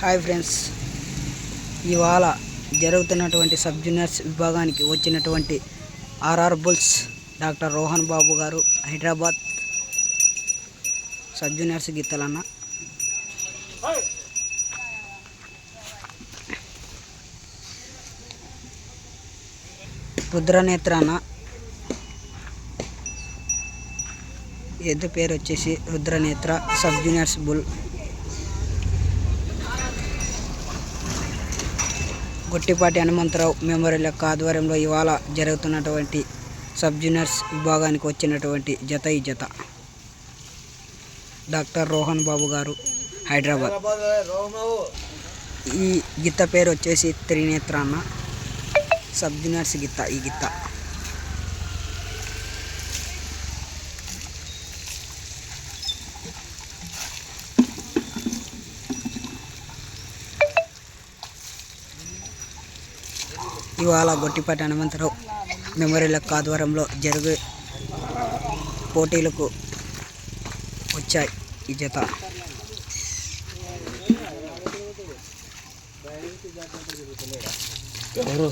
Hi friends. ఇవాళ జరుగుతున్నటువంటి sub juniors విభాగానికి వచ్చినటువంటి RR bulls doctor Rohan Babu గారు హైదరాబాద్ సబ్ జూనియర్స్ గీతలన్న రుద్రనేత్రాన ఎద్దు పేరు వచ్చేసి Rudranetra sub juniors bull. Gottipati Hanumantharao memorial యొక్క ఆధ్వర్యంలో ఇవాళ జరుగుతున్నటువంటి సబ్ జూనియర్స్ విభాగానికి వచ్చినటువంటి జత ఈ జత. డాక్టర్ రోహన్ బాబు గారు హైదరాబాద్. ఈ గిత్త పేరు వచ్చేసి త్రినేత్ర అన్న సబ్ జూనియర్స్ గిత్త ఈ గిత్త. ఇవాళ గొట్టిపాటి హనుమంతరావు మెమోరియల్ ఆధ్వర్యంలో జరిగే పోటీలకు వచ్చాయి ఈ జత. ఎవరు?